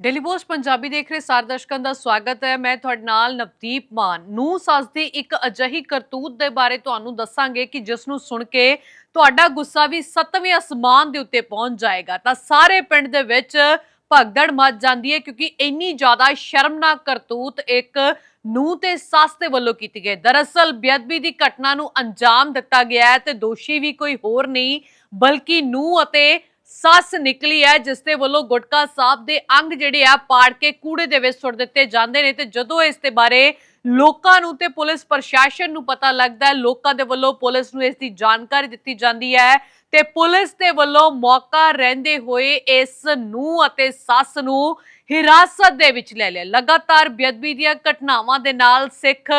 Daily post Punjabi ਦੇਖ ਰਹੇ ਸਾਰੇ ਦਰਸ਼ਕਾਂ ਦਾ ਸਵਾਗਤ ਹੈ। ਮੈਂ ਤੁਹਾਡੇ ਨਾਲ ਨਵਦੀਪ ਮਾਨ। ਨੂੰ ਸੱਸ ਦੀ ਇੱਕ ਅਜਿਹੀ ਕਰਤੂਤ ਦੇ ਬਾਰੇ ਤੁਹਾਨੂੰ ਦੱਸਾਂਗੇ ਕਿ ਜਿਸ ਨੂੰ ਸੁਣ ਕੇ ਤੁਹਾਡਾ ਗੁੱਸਾ ਵੀ ਸੱਤਵੇਂ ਅਸਮਾਨ ਦੇ ਉੱਤੇ ਪਹੁੰਚ ਜਾਏਗਾ। ਤਾਂ ਸਾਰੇ ਪਿੰਡ ਦੇ ਵਿੱਚ ਭਗਦੜ ਮੱਚ ਜਾਂਦੀ ਹੈ ਕਿਉਂਕਿ ਇੰਨੀ ਜ਼ਿਆਦਾ ਸ਼ਰਮਨਾਕ ਕਰਤੂਤ ਇੱਕ ਨੂੰ ਤੇ ਸੱਸ ਦੇ ਵੱਲੋਂ ਕੀਤੀ ਗਈ। ਦਰਅਸਲ ਬੇਅਦਬੀ ਦੀ ਘਟਨਾ ਨੂੰ ਅੰਜਾਮ ਦਿੱਤਾ ਗਿਆ ਹੈ ਤੇ ਦੋਸ਼ੀ ਵੀ ਕੋਈ ਹੋਰ ਨਹੀਂ, ਬਲਕਿ ਨੂੰ ਅਤੇ ਸੱਸ ਨਿਕਲੀ ਹੈ, ਜਿਸ ਦੇ ਵੱਲੋਂ ਗੁਟਕਾ ਸਾਹਿਬ ਦੇ ਅੰਗ ਜਿਹੜੇ ਆ ਪਾੜ ਕੇ ਕੂੜੇ ਦੇ ਵਿੱਚ ਸੁੱਟ ਦਿੱਤੇ ਜਾਂਦੇ ਨੇ ਤੇ ਜਦੋਂ ਇਸ ਦੇ ਬਾਰੇ ਲੋਕਾਂ ਨੂੰ ਤੇ ਪੁਲਿਸ ਪ੍ਰਸ਼ਾਸਨ ਨੂੰ ਪਤਾ ਲੱਗਦਾ ਹੈ, ਲੋਕਾਂ ਦੇ ਵੱਲੋਂ ਪੁਲਿਸ ਨੂੰ ਇਸ ਦੀ ਜਾਣਕਾਰੀ ਦਿੱਤੀ ਜਾਂਦੀ ਹੈ ਤੇ ਪੁਲਿਸ ਦੇ ਵੱਲੋਂ ਮੌਕਾ ਰਹਿੰਦੇ ਹੋਏ ਇਸ ਨੂੰ ਅਤੇ ਸੱਸ ਨੂੰ ਹਿਰਾਸਤ ਦੇ ਵਿੱਚ ਲੈ ਲਿਆ। ਲਗਾਤਾਰ ਬੇਅਦਬੀ ਦੀਆਂ ਘਟਨਾਵਾਂ ਦੇ ਨਾਲ ਸਿੱਖ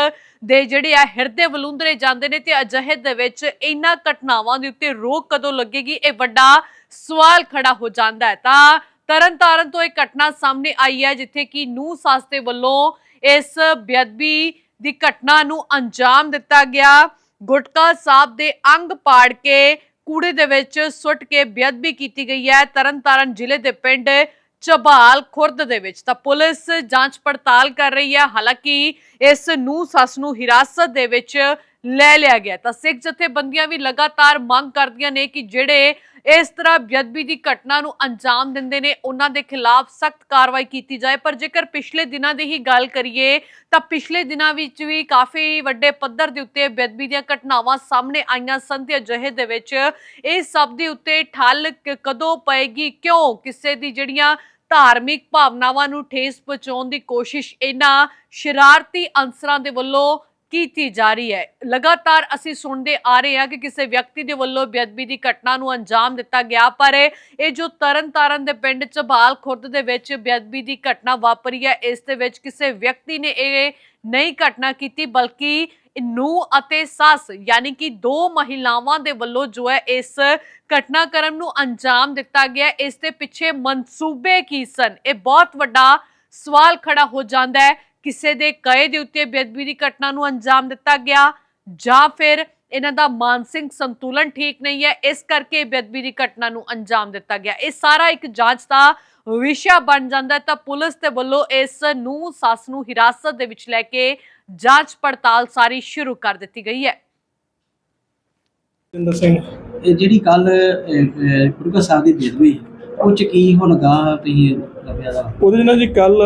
ਦੇ ਜਿਹੜੇ ਆ ਹਿਰਦੇ ਵਲੂੰਦਰੇ ਜਾਂਦੇ ਨੇ ਤੇ ਅਜਿਹੇ ਦੇ ਵਿੱਚ ਇਹਨਾਂ ਘਟਨਾਵਾਂ ਦੇ ਉੱਤੇ ਰੋਕ ਕਦੋਂ ਲੱਗੇਗੀ, ਇਹ ਵੱਡਾ ਸਵਾਲ ਖੜਾ ਹੋ ਜਾਂਦਾ ਹੈ। ਤਾਂ ਤਰਨਤਾਰਨ ਤੋਂ ਇਹ ਘਟਨਾ ਸਾਹਮਣੇ ਆਈ ਹੈ, ਜਿੱਥੇ ਕਿ ਨੂੰ ਸੱਸ ਦੇ ਵੱਲੋਂ ਇਸ ਬੇਅਦਬੀ ਦੀ ਘਟਨਾ ਨੂੰ ਅੰਜਾਮ ਦਿੱਤਾ ਗਿਆ। ਗੁਟਕਾ ਸਾਹਿਬ ਦੇ ਅੰਗ ਪਾੜ ਕੇ ਕੂੜੇ ਦੇ ਵਿੱਚ ਸੁੱਟ ਕੇ ਬੇਅਦਬੀ ਕੀਤੀ ਗਈ ਹੈ। ਤਰਨਤਾਰਨ ਜ਼ਿਲ੍ਹੇ ਦੇ ਪਿੰਡ ਚਬਾਲ ਖੁਰਦ ਦੇ ਵਿੱਚ ਤਾਂ ਪੁਲਿਸ ਜਾਂਚ ਪੜਤਾਲ ਕਰ ਰਹੀ ਹੈ। ਹਾਲਾਂਕਿ ਇਸ ਨੂੰ, ਸੱਸ ਨੂੰ ਹਿਰਾਸਤ ਦੇ ਵਿੱਚ ਲੈ ਲਿਆ ਗਿਆ ਤਾਂ ਸਿੱਖ ਜਥੇਬੰਦੀਆਂ ਵੀ ਲਗਾਤਾਰ ਮੰਗ ਕਰਦੀਆਂ ਨੇ ਕਿ ਜਿਹੜੇ ਇਸ ਤਰ੍ਹਾਂ ਬੇਅਦਬੀ ਦੀ ਘਟਨਾ ਨੂੰ ਅੰਜਾਮ ਦਿੰਦੇ ਨੇ, ਉਹਨਾਂ ਦੇ ਖਿਲਾਫ ਸਖਤ ਕਾਰਵਾਈ ਕੀਤੀ ਜਾਏ। ਪਰ ਜੇਕਰ ਪਿਛਲੇ ਦਿਨਾਂ ਦੀ ਹੀ ਗੱਲ ਕਰੀਏ, ਤਾਂ ਪਿਛਲੇ ਦਿਨਾਂ ਵਿੱਚ ਵੀ ਕਾਫੀ ਵੱਡੇ ਪੱਧਰ ਦੇ ਉੱਤੇ ਬੇਅਦਬੀ ਦੀਆਂ ਘਟਨਾਵਾਂ ਸਾਹਮਣੇ ਆਈਆਂ ਸਨ ਤੇ ਅਜਿਹੇ ਦੇ ਵਿੱਚ ਇਹ ਸਭ ਦੇ ਉੱਤੇ ਠੱਲ ਕਦੋਂ ਪਏਗੀ, ਕਿਉਂ ਕਿਸੇ ਦੀ ਜਿਹੜੀਆਂ ਧਾਰਮਿਕ ਭਾਵਨਾਵਾਂ ਨੂੰ ਠੇਸ ਪਹੁੰਚਾਉਣ ਦੀ ਕੋਸ਼ਿਸ਼, ਇਹਨਾਂ ਸ਼ਰਾਰਤੀ ਅੰਸਰਾਂ ਦੇ ਵੱਲੋਂ ਕੀਤੀ ਜਾ ਰਹੀ ਹੈ। ਲਗਾਤਾਰ ਅਸੀਂ ਸੁਣਦੇ ਆ ਰਹੇ ਹਾਂ ਕਿ ਕਿਸੇ ਵਿਅਕਤੀ ਦੇ ਵੱਲੋਂ ਬੇਅਦਬੀ ਦੀ ਘਟਨਾ ਨੂੰ ਅੰਜਾਮ ਦਿੱਤਾ ਗਿਆ, ਪਰ ਇਹ ਜੋ ਤਰਨਤਾਰਨ ਦੇ ਪਿੰਡ ਚਬਾਲ ਖੁਰਦ ਦੇ ਵਿੱਚ ਬੇਅਦਬੀ ਦੀ ਘਟਨਾ ਵਾਪਰੀ ਹੈ, ਇਸ ਦੇ ਵਿੱਚ ਕਿਸੇ ਵਿਅਕਤੀ ਨੇ ਇਹ ਨਹੀਂ ਘਟਨਾ ਕੀਤੀ, ਬਲਕਿ ਨੂੰ ਅਤੇ ਸੱਸ, ਯਾਨੀ ਕਿ ਦੋ ਮਹਿਲਾਵਾਂ ਦੇ ਵੱਲੋਂ ਜੋ ਹੈ ਇਸ ਘਟਨਾਕ੍ਰਮ ਨੂੰ ਅੰਜਾਮ ਦਿੱਤਾ ਗਿਆ। ਇਸ ਦੇ ਪਿੱਛੇ ਮਨਸੂਬੇ ਕੀ ਸਨ? ਇਹ ਬਹੁਤ ਵੱਡਾ ਸਵਾਲ ਖੜਾ ਹੋ ਜਾਂਦਾ ਹੈ। ਕਿਸੇ ਦੇ ਕਹੇ ਦੇ ਉੱਤੇ ਬੇਅਦਬੀ ਦੀ ਘਟਨਾ ਨੂੰ ਅੰਜਾਮ ਦਿੱਤਾ ਗਿਆ ਜਾਂ ਫਿਰ ਇਹਨਾਂ ਦਾ ਮਾਨਸਿਕ ਸੰਤੁਲਨ ਠੀਕ ਨਹੀਂ ਹੈ ਇਸ ਕਰਕੇ ਬੇਅਦਬੀ ਦੀ ਘਟਨਾ ਨੂੰ ਅੰਜਾਮ ਦਿੱਤਾ ਗਿਆ। ਇਹ ਸਾਰਾ ਇੱਕ ਜਾਂਚ ਦਾ ਵਿਸ਼ਾ ਬਣ ਜਾਂਦਾ ਤਾਂ ਪੁਲਿਸ ਦੇ ਵੱਲੋਂ ਇਸ ਨੂੰ ਸੱਸ ਨੂੰ ਹਿਰਾਸਤ ਦੇ ਵਿੱਚ ਲੈ ਕੇ ਜਾਂਚ ਪੜਤਾਲ ਸਾਰੀ ਸ਼ੁਰੂ ਕਰ ਦਿੱਤੀ ਗਈ ਹੈ। ਜਿੰਦਰ ਸਿੰਘ। ਇਹ ਜਿਹੜੀ ਕੱਲ ਗੁਰੂਗਾ ਸਾਹਿਬ ਦੀ ਬੇਦਬੀ ਉਹ ਚ ਕੀ ਹੁਣ ਗਾਹ ਤੁਸੀਂ ਲੱਭਿਆ ਦਾ ਉਹਦੇ ਨਾਲ ਜੀ ਕੱਲ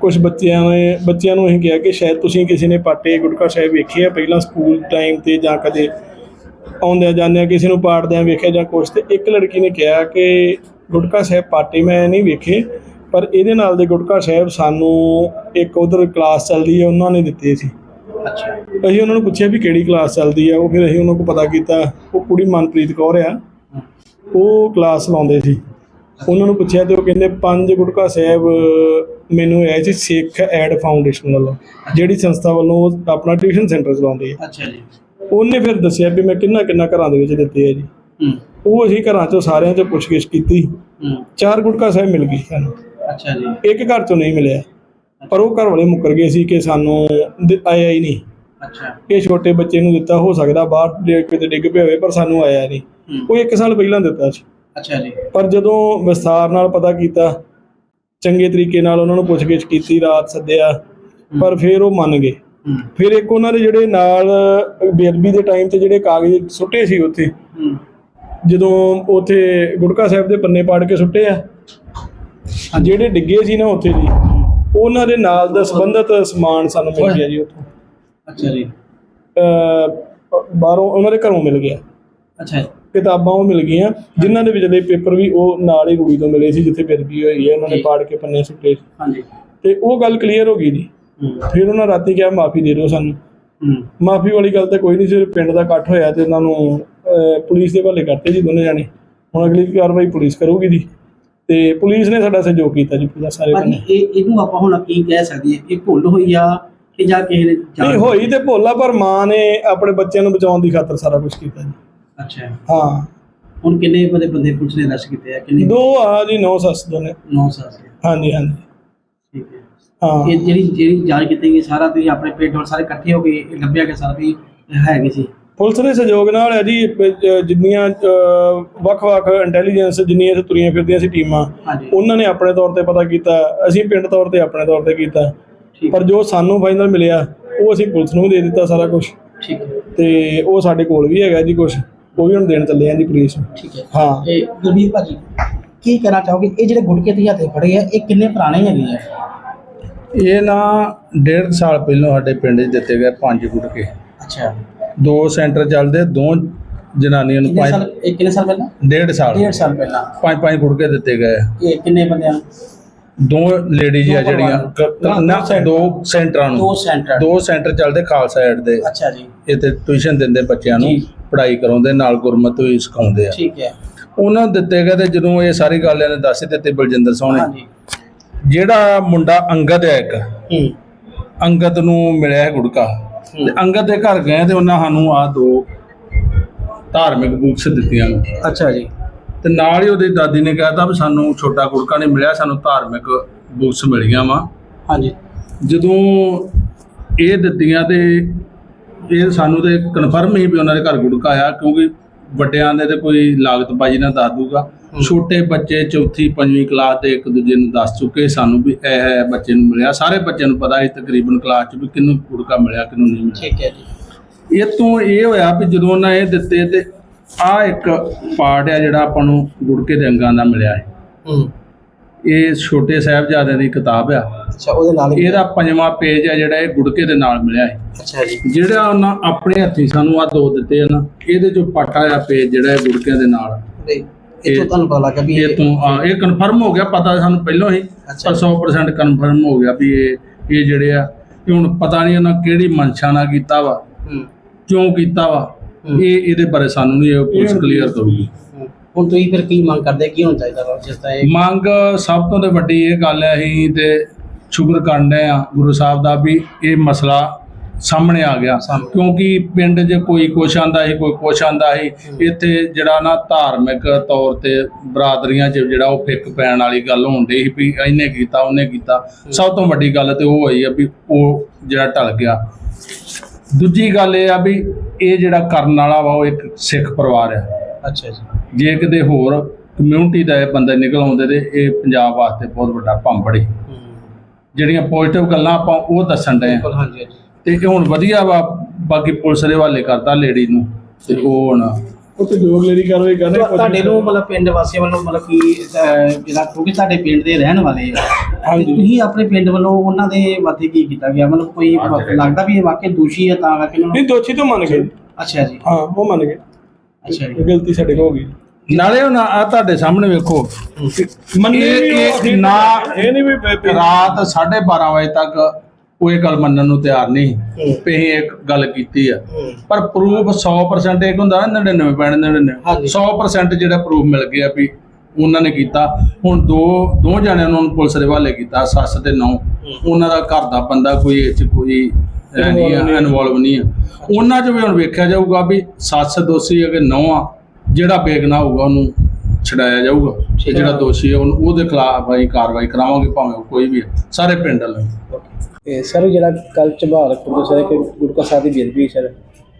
ਕੁਝ ਬੱਚਿਆਂ ਨੇ ਬੱਚਿਆਂ ਨੂੰ ਅਸੀਂ ਕਿਹਾ ਕਿ ਸ਼ਾਇਦ ਤੁਸੀਂ ਕਿਸੇ ਨੇ ਪਾਟੇ ਗੁਟਕਾ ਸਾਹਿਬ ਵੇਖੇ ਆ ਪਹਿਲਾਂ ਸਕੂਲ ਟਾਈਮ ਤੇ ਜਾਂ ਕਦੇ ਆਉਂਦਿਆਂ ਜਾਂਦਿਆਂ ਕਿਸੇ ਨੂੰ ਪਾੜਦਿਆਂ ਵੇਖਿਆ ਜਾਂ ਕੁਛ ਤੇ ਇੱਕ ਲੜਕੀ ਨੇ ਕਿਹਾ ਕਿ ਗੁਟਕਾ ਸਾਹਿਬ ਪਾਟੇ ਮੈਂ ਨਹੀਂ ਵੇਖੇ ਪਰ ਇਹਦੇ ਨਾਲ ਦੇ ਗੁਟਕਾ ਸਾਹਿਬ ਸਾਨੂੰ ਇੱਕ ਉਧਰ ਕਲਾਸ ਚੱਲਦੀ ਹੈ ਉਹਨਾਂ ਨੇ ਦਿੱਤੇ ਸੀ। ਅੱਛਾ। ਅਸੀਂ ਉਹਨਾਂ ਨੂੰ ਪੁੱਛਿਆ ਵੀ ਕਿਹੜੀ ਕਲਾਸ ਚੱਲਦੀ ਆ ਉਹ ਫਿਰ ਅਸੀਂ ਉਹਨਾਂ ਕੋਲ ਪਤਾ ਕੀਤਾ ਉਹ ਕੁੜੀ ਮਨਪ੍ਰੀਤ ਕੌਰ ਆ ਉਹ ਕਲਾਸ ਲਾਉਂਦੇ ਸੀ। ਉਹਨਾਂ ਨੂੰ ਪੁੱਛਿਆ ਤੇ ਉਹ ਕਹਿੰਦੇ ਪੰਜ ਗੁਟਕਾ ਸਾਹਿਬ ਮੈਨੂੰ ਆਏ ਸੀ ਸਿੱਖ ਐਡ ਫਾਊਂਡੇਸ਼ਨ ਵੱਲੋਂ ਜਿਹੜੀ ਸੰਸਥਾ ਵੱਲੋਂ ਉਹ ਆਪਣਾ ਟਿਊਸ਼ਨ ਸੈਂਟਰ ਚਲਾਉਂਦੇ ਆ। ਅੱਛਾ ਜੀ। ਉਹਨੇ ਫਿਰ ਦੱਸਿਆ ਵੀ ਮੈਂ ਕਿੰਨਾ ਕਿੰਨਾ ਘਰਾਂ ਦੇ ਵਿੱਚ ਦਿੱਤੇ ਆ ਜੀ। ਹੂੰ। ਉਹ ਅਸੀਂ ਘਰਾਂ ਚੋਂ ਸਾਰਿਆਂ ਚੋਂ ਪੁੱਛਗਿੱਛ ਕੀਤੀ। ਹੂੰ। ਚਾਰ ਗੁਟਕਾ ਸਾਹਿਬ ਮਿਲ ਗਈ ਸਾਨੂੰ। ਅੱਛਾ ਜੀ। ਇੱਕ ਘਰ ਚੋਂ ਨਹੀਂ ਮਿਲਿਆ। ਪਰ ਉਹ ਘਰ ਵਾਲੇ ਮੁੱਕਰ ਗਏ ਸੀ ਕਿ ਸਾਨੂੰ ਆਇਆ ਹੀ ਨਹੀਂ। ਅੱਛਾ। ਇਹ ਛੋਟੇ ਬੱਚੇ ਨੂੰ ਦਿੱਤਾ ਹੋ ਸਕਦਾ ਬਾਹਰ ਕਿਤੇ ਡਿੱਗ ਪਿਆ ਹੋਵੇ ਪਰ ਸਾਨੂੰ ਆਇਆ ਨਹੀਂ। ਹੂੰ। ਉਹ ਇੱਕ ਸਾਲ ਪਹਿਲਾਂ ਦਿੱਤਾ ਸੀ। ਅੱਛਾ ਜੀ। ਪਰ ਜਦੋਂ ਵਿਸਥਾਰ ਨਾਲ ਪਤਾ ਕੀਤਾ ਚੰਗੇ ਤਰੀਕੇ ਨਾਲ ਉਹਨਾਂ ਨੂੰ ਪੁੱਛਗਿੱਛ ਕੀਤੀ ਰਾਤ ਸੱਦਿਆ ਪਰ ਫਿਰ ਉਹ ਮੰਨ ਗਏ। ਫਿਰ ਇੱਕ ਉਹਨਾਂ ਦੇ ਜਿਹੜੇ ਨਾਲ ਬੇਅਦਬੀ ਦੇ ਟਾਈਮ ਤੇ ਜਿਹੜੇ ਕਾਗਜ਼ ਸੁੱਟੇ ਸੀ ਉੱਥੇ ਜਦੋਂ ਉੱਥੇ ਗੁਟਕਾ ਸਾਹਿਬ ਦੇ ਪੰਨੇ ਪਾੜ ਕੇ ਸੁੱਟੇ ਆ ਜਿਹੜੇ ਡਿੱਗੇ ਸੀ ਨਾ ਉੱਥੇ ਜੀ ਉਹਨਾਂ ਦੇ ਨਾਲ ਦਾ ਸੰਬੰਧਿਤ ਸਮਾਨ ਸਾਨੂੰ ਮਿਲ ਗਿਆ ਜੀ ਉੱਥੋਂ। ਅੱਛਾ ਜੀ। ਬਾਹਰੋਂ ਉਹਨਾਂ ਦੇ ਘਰੋਂ ਮਿਲ ਗਿਆ। ਅੱਛਾ ਕਿਤਾਬਾਂ ਉਹ ਮਿਲ ਗਈਆਂ ਜਿਨ੍ਹਾਂ ਦੇ ਵਿਚਲੇ ਪੇਪਰ ਵੀ ਉਹ ਨਾਲ ਹੀ ਰੂੜੀ ਤੋਂ ਮਿਲੇ ਸੀ ਜਿੱਥੇ ਬੇਦਬੀ ਹੋਈ ਹੈ ਉਹਨਾਂ ਨੇ। ਪਾੜ ਕੇ ਪੰਨੇ ਸੁੱਟੇ। ਹਾਂਜੀ। ਤੇ ਉਹ ਗੱਲ ਕਲੀਅਰ ਹੋ ਗਈ ਜੀ। ਫਿਰ ਉਹਨਾਂ ਰਾਤੀ ਕਿਹਾ ਮਾਫੀ ਦੇ ਦਿਓ ਸਾਨੂੰ। ਮਾਫੀ ਵਾਲੀ ਗੱਲ ਤਾਂ ਕੋਈ ਨਹੀਂ ਸੀ ਪਿੰਡ ਦਾ ਇਕੱਠ ਹੋਇਆ ਤੇ ਉਹਨਾਂ ਨੂੰ ਪੁਲਿਸ ਦੇ ਹਵਾਲੇ ਕਰਤੇ ਜੀ ਦੋਨੇ ਜਾਣੇ। ਹੁਣ ਅਗਲੀ ਕਾਰਵਾਈ ਪੁਲਿਸ ਕਰੂਗੀ ਜੀ। ਤੇ ਪੁਲਿਸ ਨੇ ਸਾਡਾ ਸਹਿਯੋਗ ਕੀਤਾ ਜੀ ਪੂਰਾ ਸਾਰੇ ਪਰ ਇਹ ਇਹਨੂੰ ਆਪਾਂ ਹੁਣ ਕੀ ਕਹਿ ਸਕਦੇ ਹਾਂ ਇਹ ਭੁੱਲ ਹੋਈ ਆ ਕਿ ਜਾਂ ਕਿਸੇ ਨੇ ਨਹੀਂ ਹੋਈ ਤੇ ਭੋਲਾ ਪਰ ਮਾਂ ਨੇ ਆਪਣੇ ਬੱਚਿਆਂ ਨੂੰ ਬਚਾਉਣ ਦੀ ਖਾਤਰ ਸਾਰਾ ਕੁਝ ਕੀਤਾ ਜੀ। ਅੱਛਾ। ਹਾਂ। ਹੁਣ ਕਿੰਨੇ ਬੰਦੇ ਬੰਦੇ ਪੁਲਿਸ ਨੇ ਅਰੈਸਟ ਕੀਤੇ ਆ? ਕਿੰਨੇ? ਦੋ ਆ ਜੀ ਨੌ ਸੱਸ ਦੋਨੇ 9 ਸਾਲ ਦੇ ਹਾਂਜੀ ਹਾਂਜੀ। ਠੀਕ ਹੈ। ਹਾਂ। ਇਹ ਜਿਹੜੀ ਜਿਹੜੀ ਜਾਂਚ ਕੀਤੀ ਗਈ ਸਾਰਾ ਤੁਸੀਂ ਆਪਣੇ ਪਿੰਡ ਵਾਲੇ ਸਾਰੇ ਇਕੱਠੇ ਹੋ ਕੇ ਇਹ ਲੱਭਿਆ ਕਿ ਸਾਰਾ ਵੀ ਹੈਗੇ ਸੀ? ਪੁਲਿਸ ਦੇ ਸਹਿਯੋਗ ਨਾਲ ਹੈ ਜੀ ਅਹ ਜਿੰਨੀਆਂ ਅਹ ਵੱਖ-ਵੱਖ ਇੰਟੈਲੀਜੈਂਸ ਜਿੰਨੀਆਂ ਇੱਥੇ ਤੁਰੀਆਂ ਫਿਰਦੀਆਂ ਸੀ ਟੀਮਾਂ ਹਾਂਜੀ। ਉਹਨਾਂ ਨੇ ਆਪਣੇ ਤੌਰ ਤੇ ਪਤਾ ਕੀਤਾ ਅਸੀਂ ਪਿੰਡ ਤੌਰ ਤੇ ਆਪਣੇ ਤੌਰ ਤੇ ਕੀਤਾ। ਠੀਕ ਪਰ ਜੋ ਸਾਨੂੰ ਫਾਈਨਲ ਮਿਲਿਆ ਉਹ ਅਸੀਂ ਪੁਲਿਸ ਨੂੰ ਵੀ ਦੇ ਦਿੱਤਾ ਸਾਰਾ ਕੁਝ ਠੀਕ ਹੈ। ਤੇ ਉਹ ਸਾਡੇ ਕੋਲ ਵੀ ਹੈਗਾ ਜੀ ਕੁਝ ਉਹ ਵੀ ਹੁਣ ਦੇਣ ਚੱਲੇ ਆਂ ਜੀ ਪੁਲਿਸ ਠੀਕ ਹੈ। ਹਾਂ। ਇਹ ਗੁਰਮੀਤ ਭਾਜੀ ਕੀ ਕਹਿਣਾ ਚਾਹੋਗੇ? ਇਹ ਜਿਹੜੇ ਗੁਟਕੇ ਤੁਸੀਂ ਹੱਥੇ ਫੜੇ ਆ ਇਹ ਕਿੰਨੇ ਪੁਰਾਣੇ ਹੈਗੇ ਆ? ਇਹ ਨਾ ਡੇਢ ਸਾਲ ਪਹਿਲਾਂ ਸਾਡੇ ਪਿੰਡ 'ਚ ਦਿੱਤੇ ਗਏ ਪੰਜ ਗੁਟਕੇ। ਅੱਛਾ। ਦੋ ਸੈਂਟਰ ਚੱਲਦੇ ਦੋ ਜਨਾਨੀਆਂ ਨੂੰ ਕਿੰਨੇ ਪੰਜ ਸਾਲ ਇਹ ਕਿੰਨੇ ਸਾਲ ਪਹਿਲਾਂ? ਡੇਢ ਸਾਲ। ਡੇਢ ਸਾਲ ਪਹਿਲਾਂ। ਪੰਜ ਪੰਜ ਗੁਟਕੇ ਦਿੱਤੇ ਗਏ। ਇਹ ਕਿੰਨੇ ਬੰਦਿਆਂ ਨੂੰ? ਦੋ ਲੇਡੀਜ਼ ਆ ਦੋ ਜਿਹੜੀਆਂ। ਕ- ਕ- ਨਾ ਦੋ ਸੈਂਟਰਾਂ ਦੋ ਨੂੰ ਸੈਂਟਰ। ਦੋ ਸੈਂਟਰ ਚੱਲਦੇ ਖਾਲਸਾ ਐਡ ਦੇ। ਅੱਛਾ ਜੀ। ਇੱਥੇ ਟਿਊਸ਼ਨ ਦਿੰਦੇ ਬੱਚਿਆਂ ਨੂੰ ਜੀ। ਪੜ੍ਹਾਈ ਕਰਾਉਂਦੇ ਨਾਲ ਗੁਰਮਤਿ ਵੀ ਸਿਖਾਉਂਦੇ ਆ। ਠੀਕ ਹੈ। ਉਹਨਾਂ ਨੂੰ ਦਿੱਤੇ ਗਏ ਤੇ ਜਦੋਂ ਇਹ ਸਾਰੀ ਗੱਲ ਇਹਨੇ ਦੱਸ ਹੀ ਦਿੱਤੀ ਬਲਜਿੰਦਰ ਸੋਹਣੇ ਹਾਂਜੀ। ਜਿਹੜਾ ਮੁੰਡਾ ਅੰਗਦ ਹੈ ਇੱਕ ਹੂੰ। ਅੰਗਦ ਨੂੰ ਮਿਲਿਆ ਹੈ ਗੁੜਕਾ। ਤੇ ਅੰਗਦ ਦੇ ਘਰ ਗਏ ਤੇ ਉਹਨਾਂ ਸਾਨੂੰ ਆ ਦੋ ਧਾਰਮਿਕ ਬੁੱਕਸ ਦਿੱਤੀਆਂ। ਅੱਛਾ ਜੀ। ਤੇ ਨਾਲ ਹੀ ਉਹਦੀ ਦਾਦੀ ਨੇ ਕਹਿਤਾ ਵੀ ਸਾਨੂੰ ਛੋਟਾ ਗੁੜਕਾ ਨਹੀਂ ਮਿਲਿਆ ਸਾਨੂੰ ਧਾਰਮਿਕ ਬੁੱਕਸ ਮਿਲੀਆਂ ਵਾ। ਹਾਂਜੀ। ਜਦੋਂ ਇਹ ਦਿੱਤੀਆਂ ਤੇ ਇਹ ਸਾਨੂੰ ਤੇ ਕਨਫਰਮ ਹੀ ਵੀ ਉਹਨਾਂ ਦੇ ਘਰ ਗੁੜਕਾ ਆਇਆ ਕਿਉਂਕਿ ਵੱਡਿਆਂ ਦੇ ਤੇ ਕੋਈ ਲਾਗਤ ਬਾਜੀ ਨਾ ਦੱਸ ਦੂਗਾ। ਛੋਟੇ ਬੱਚੇ ਚੌਥੀ ਪੰਜਵੀਂ ਕਲਾਸ ਦੇ ਇੱਕ ਦੂਜੇ ਨੂੰ ਦੱਸ ਚੁੱਕੇ ਸਾਨੂੰ ਵੀ ਇਹ ਹੈ ਬੱਚੇ ਨੂੰ ਮਿਲਿਆ। ਸਾਰੇ ਬੱਚਿਆਂ ਨੂੰ ਪਤਾ ਹੈ ਤਕਰੀਬਨ ਕਲਾਸ 'ਚ ਵੀ ਕਿਹਨੂੰ ਗੁੜਕਾ ਮਿਲਿਆ ਕਿਹਨੂੰ ਨਹੀਂ ਮਿਲਿਆ। ਠੀਕ ਹੈ ਜੀ। ਇਹ ਤੋਂ ਇਹ ਹੋਇਆ ਵੀ ਜਦੋਂ ਉਹਨਾਂ ਇਹ ਦਿੱਤੇ ਤੇ ਆ ਇੱਕ ਪਾਰਟ ਆ ਜਿਹੜਾ ਆਪਾਂ ਨੂੰ ਗੁੜਕੇ ਦੇ ਅੰਗਾਂ ਦਾ ਮਿਲਿਆ ਹੈ। ਹੂੰ। ਇਹ ਛੋਟੇ ਸਾਹਿਬਜ਼ਾਦਿਆਂ ਦੀ ਕਿਤਾਬ ਆ। ਅੱਛਾ ਉਹਦੇ ਨਾਲ ਹੀ ਇਹਦਾ ਪੰਜਵਾਂ ਪੇਜ ਆ ਜਿਹੜਾ ਇਹ ਗੁੜਕੇ ਦੇ ਨਾਲ ਮਿਲਿਆ ਹੈ। ਅੱਛਾ ਜੀ। ਜਿਹੜਾ ਉਹਨਾਂ ਆਪਣੇ ਹੱਥੀਂ ਸਾਨੂੰ ਆ ਦੋ ਦਿੱਤੇ ਆ ਨਾ ਇਹਦੇ ਚੋਂ ਪਾਟਾ ਆ ਪੇਜ ਜਿਹੜਾ ਇਹ ਗੁੜਕਿਆਂ ਦੇ ਨਾਲ। ਤੇ ਇਹ ਤੋਂ ਇਹ- ਤੁਹਾਨੂੰ ਪਤਾ ਲੱਗਾ ਵੀ ਇਹ ਤੋਂ ਆ, ਇਹ ਕਨਫਰਮ ਹੋ ਗਿਆ ਪਤਾ ਸਾਨੂੰ ਪਹਿਲਾਂ ਹੀ ਅੱਛਾ। ਪਰ 100% ਕਨਫਰਮ ਹੋ ਗਿਆ ਵੀ ਇਹ ਇਹ ਜਿਹੜੇ ਆ ਹੁਣ ਪਤਾ ਨਹੀਂ ਉਹਨਾਂ ਕਿਹੜੀ ਮਨਸ਼ਾ ਨਾਲ ਕੀਤਾ ਵਾ ਹੂੰ। ਕਿਉਂ ਕੀਤਾ ਵਾ। ਇਹ ਇਹਦੇ ਬਾਰੇ ਸਾਨੂੰ ਨਹੀਂ ਇਹ ਪੁਲਿਸ ਕਲੀਅਰ ਕਰੂਗੀ। ਹੁਣ ਤੁਸੀਂ ਫਿਰ ਕੀ ਮੰਗ ਕਰਦੇ? ਕੀ ਹੋਣਾ ਚਾਹੀਦਾ ਵਾ ਜਿਸ ਤਰ੍ਹਾਂ ਇਹ ਮੰਗ ਸਭ ਤੋਂ ਤੇ ਵੱਡੀ ਇਹ ਗੱਲ ਹੈ ਅਸੀਂ ਤੇ ਸ਼ੁਕਰ ਕਰਦੇ ਆ ਗੁਰੂ ਸਾਹਿਬ ਦਾ ਵੀ ਇਹ ਮਸਲਾ ਸਾਹਮਣੇ ਆ ਗਿਆ। ਕਿਉਂਕਿ ਪਿੰਡ 'ਚ ਕੋਈ ਕੁਛ ਆਂਦਾ ਸੀ ਕੋਈ ਕੁਛ ਆਂਦਾ ਸੀ ਇੱਥੇ ਜਿਹੜਾ ਨਾ ਧਾਰਮਿਕ ਤੌਰ ਤੇ ਬਰਾਦਰੀਆਂ 'ਚ ਜਿਹੜਾ ਉਹ ਫਿੱਕ ਪੈਣ ਵਾਲੀ ਗੱਲ ਡਈ ਸੀ ਵੀ ਇਹਨੇ ਕੀਤਾ ਉਹਨੇ ਕੀਤਾ। ਸਭ ਤੋਂ ਵੱਡੀ ਗੱਲ ਤੇ ਉਹ ਹੋਈ ਆ ਵੀ ਉਹ ਜਿਹੜਾ ਟਲ ਗਿਆ। ਦੂਜੀ ਗੱਲ ਇਹ ਆ ਵੀ ਇਹ ਜਿਹੜਾ ਕਰਨ ਵਾਲਾ ਵਾ ਉਹ ਇੱਕ ਸਿੱਖ ਪਰਿਵਾਰ ਆ ਅੱਛਾ ਜੀ। ਜੇ ਕਿਤੇ ਹੋਰ ਕਮਿਊਨਿਟੀ ਦਾ ਇਹ ਬੰਦੇ ਨਿਕਲ ਆਉਂਦੇ ਤੇ ਇਹ ਪੰਜਾਬ ਵਾਸਤੇ ਬਹੁਤ ਵੱਡਾ ਭੰਬੜੀ। ਜਿਹੜੀਆਂ ਪੋਜ਼ਿਟਿਵ ਗੱਲਾਂ ਆਪਾਂ ਉਹ ਦੱਸਣ ਬਿਲਕੁਲ ਆ। ਹਾਂਜੀ ਹਾਂਜੀ। ਤੇ ਇਹ ਹੁਣ ਵਧੀਆ ਵਾ ਬਾਕੀ ਪੁਲਿਸ ਦੇ ਹਵਾਲੇ ਕਰਤਾ ਲੇਡੀ ਨੂੰ ਤੇ ਉਹ ਹੁਣ ਉਹ ਤੇ ਜੋ ਅਗਲੇਰੀ ਕਾਰਵਾਈ ਕਰਨੇ ਤੁਹਾ- ਤੁਹਾਡੇ ਨੂੰ ਮਤਲਬ ਪਿੰਡ ਵਾਸੀਆਂ ਵੱਲੋਂ ਮਤਲਬ ਕੀ ਅਹ, ਜਿਹੜਾ ਕਿਉਂਕਿ ਤੁਹਾਡੇ ਪਿੰਡ ਦੇ ਰਹਿਣ ਵਾਲੇ ਆ ਹਾਂਜੀ। ਤੁਸੀਂ ਆਪਣੇ ਪਿੰਡ ਵੱਲੋਂ ਉਹਨਾਂ ਦੇ ਮੱਥੇ ਕੀ ਕੀਤਾ ਗਿਆ? ਮਤਲਬ ਕੋਈ ਲੱਗਦਾ ਵੀ ਇਹ ਵਾਕਈ ਦੋਸ਼ੀ ਹੈ ਤਾਂ ਕਰਕੇ ਉਹਨਾਂ ਨਹੀਂ ਨੂੰ ਦੋਸ਼ੀ ਤੋਂ ਮੰਨ ਗਏ। ਅੱਛਾ ਜੀ। ਹਾਂ ਉਹ ਮੰਨ ਗਏ। ਅੱਛਾ ਜੀ। ਗਲਤੀ ਸਾਡੇ ਕੋਲ ਹੋ ਗਈ। ਨਾਲੇ ਹੁਣ ਆ ਤੁਹਾਡੇ ਸਾਹਮਣੇ ਵੇਖੋ। ਮੰਨੇ ਇਹ- ਵੀ ਉਹ ਇਹ ਅਸੀਂ ਨਾ- ਇਹ ਨਹੀਂ ਵੀ ਰਾਤ 12:30 ਵਜੇ ਤੱਕ ਉਹ ਇਹ ਗੱਲ ਮੰਨਣ ਨੂੰ ਤਿਆਰ ਨਹੀਂ। ਵੀ ਅਸੀਂ ਇੱਕ ਗੱਲ ਕੀਤੀ ਆ। ਪਰ ਪ੍ਰੂਫ 100% ਇੱਕ ਹੁੰਦਾ ਨਾ 99 ਪੈਣ 99 ਹਾਂਜੀ। 100% ਜਿਹੜਾ ਪ੍ਰੂਫ ਮਿਲ ਗਿਆ ਵੀ ਉਹਨਾਂ ਨੇ ਕੀਤਾ ਹੁਣ ਦੋ ਦੋ ਜਣਿਆਂ ਨੂੰ ਪੁਲਿਸ ਦੇ ਹਵਾਲੇ ਕੀਤਾ ਸੱਸ ਤੇ ਨੌ ਉਹਨਾਂ ਦਾ ਘਰ ਦਾ ਬੰਦਾ ਕੋਈ ਇਹ ਚ ਕੋਈ ਨਹੀਂ। ਇਨਵੋਲਵ ਨਹੀਂ ਆ ਉਹਨਾਂ 'ਚ ਵੀ ਹੁਣ ਵੇਖਿਆ ਜਾਊਗਾ ਵੀ ਸੱਸ ਦੋਸ਼ੀ ਅਗੇ ਨੌ ਆ ਜਿਹੜਾ ਬੇਗਨਾ ਹੋਊਗਾ ਉਹਨੂੰ ਛਡਾਇਆ ਜਾਊਗਾ। ਤੇ ਜਿਹੜਾ ਦੋਸ਼ੀ ਹੈ ਉਹਨੂੰ ਉਹਦੇ ਖਿਲਾਫ ਅਸੀਂ ਕਾਰਵਾਈ ਕਰਾਵਾਂਗੇ ਭਾਵੇਂ ਉਹ ਕੋਈ ਵੀ ਹੈ। ਸਾਰੇ ਪਿੰਡ ਵਾਲੇ। ਇਹ ਸਰ ਜਿਹੜਾ ਕੱਲ ਝਬਾਲ ਕੁਰਦੋ ਸਰ ਕਿ ਗੁਰਕਾ ਸਾਹਿਬ ਦੀ ਬੇਦਬੀ ਸਰ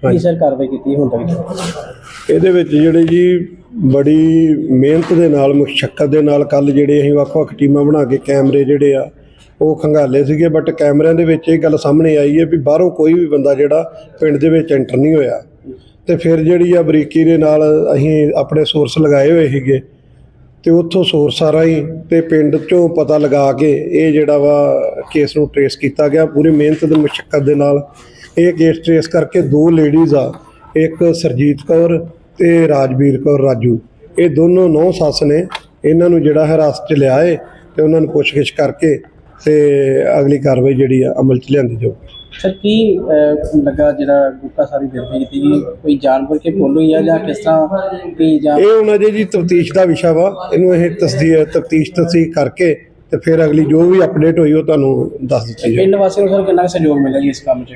ਕੀ ਸਰ ਕਾਰਵਾਈ ਕੀਤੀ ਹੁਣ ਤੱਕ? ਇਹਦੇ ਵਿੱਚ ਜਿਹੜੇ ਜੀ ਬੜੀ ਮਿਹਨਤ ਦੇ ਨਾਲ ਮੁਸ਼ਕਲ ਦੇ ਨਾਲ ਕੱਲ ਜਿਹੜੇ ਅਸੀਂ ਵੱਖ-ਵੱਖ ਟੀਮਾਂ ਬਣਾ ਕੇ ਕੈਮਰੇ ਜਿਹੜੇ ਆ ਉਹ ਖੰਗਾਲੇ ਸੀਗੇ। ਬਟ ਕੈਮਰਿਆਂ ਦੇ ਵਿੱਚ ਇਹ ਗੱਲ ਸਾਹਮਣੇ ਆਈ ਹੈ ਵੀ ਬਾਹਰੋਂ ਕੋਈ ਵੀ ਬੰਦਾ ਜਿਹੜਾ ਪਿੰਡ ਦੇ ਵਿੱਚ ਐਂਟਰ ਨਹੀਂ ਹੋਇਆ। ਤੇ ਫਿਰ ਜਿਹੜੀ ਆ ਬਰੀਕੀ ਦੇ ਨਾਲ ਅਸੀਂ ਆਪਣੇ ਸੋਰਸ ਲਗਾਏ ਹੋਏ ਸੀਗੇ, ਤੇ ਉੱਥੋਂ ਸੋਰਸਾਂ ਹੀ ਤੇ ਪਿੰਡ ਚੋਂ ਪਤਾ ਲਗਾ ਕੇ ਇਹ ਜਿਹੜਾ ਵਾ ਕੇਸ ਨੂੰ ਟਰੇਸ ਕੀਤਾ ਗਿਆ, ਪੂਰੀ ਮਿਹਨਤ ਤੇ ਮੁਸ਼ਕਲ ਦੇ ਨਾਲ ਇਹ ਕੇਸ ਟਰੇਸ ਕਰਕੇ ਦੋ ਲੇਡੀਜ਼ ਆ, ਇੱਕ ਸਰਜੀਤ ਕੌਰ ਤੇ ਰਾਜਵੀਰ ਕੌਰ ਰਾਜੂ। ਇਹ ਦੋਨੋਂ ਨੌ ਸੱਸ ਨੇ, ਇਹਨਾਂ ਨੂੰ ਜਿਹੜਾ ਹਿਰਾਸਤ 'ਚ ਲਿਆ ਏ ਤੇ ਉਹਨਾਂ ਨੂੰ ਪੁੱਛਗਿੱਛ ਕਰਕੇ ਤੇ ਅਗਲੀ ਕਾਰਵਾਈ ਜਿਹੜੀ ਆ ਅਮਲ 'ਚ ਲਿਆਂਦੀ ਜਾਊ ਸਰ ਕੀ ਅਹ, ਲੱਗਾ ਜਿਹੜਾ ਗੁਰਕਾ ਸਾਹਿਬ ਦੀ ਬੇਦਬੀ ਕੀਤੀ ਗਈ? ਕੋਈ ਜਾਣਬੁੱਝ ਕੇ ਬੋਲੋ ਜਾਂ ਜਾਂ ਕਿਸ ਤਰ੍ਹਾਂ ਕੀ ਜਾਂ ਇਹ ਹੁਣ ਅਜੇ ਜੀ ਤਫਤੀਸ਼ ਦਾ ਵਿਸ਼ਾ ਵਾ। ਇਹਨੂੰ ਇਹ ਤਸਦੀਕ ਤਫਤੀਸ਼ ਤਸਦੀਕ ਕਰਕੇ ਤੇ ਫਿਰ ਅਗਲੀ ਜੋ ਵੀ ਅਪਡੇਟ ਹੋਈ ਉਹ ਤੁਹਾਨੂੰ ਦੱਸ ਦਿੱਤੀ ਜਾਊ। ਪਿੰਡ ਵਾਸੀਆਂ ਨੂੰ ਸਰ ਕਿੰਨਾ ਕੁ ਸਹਿਯੋਗ ਮਿਲਿਆ ਜੀ ਇਸ ਕੰਮ 'ਚ?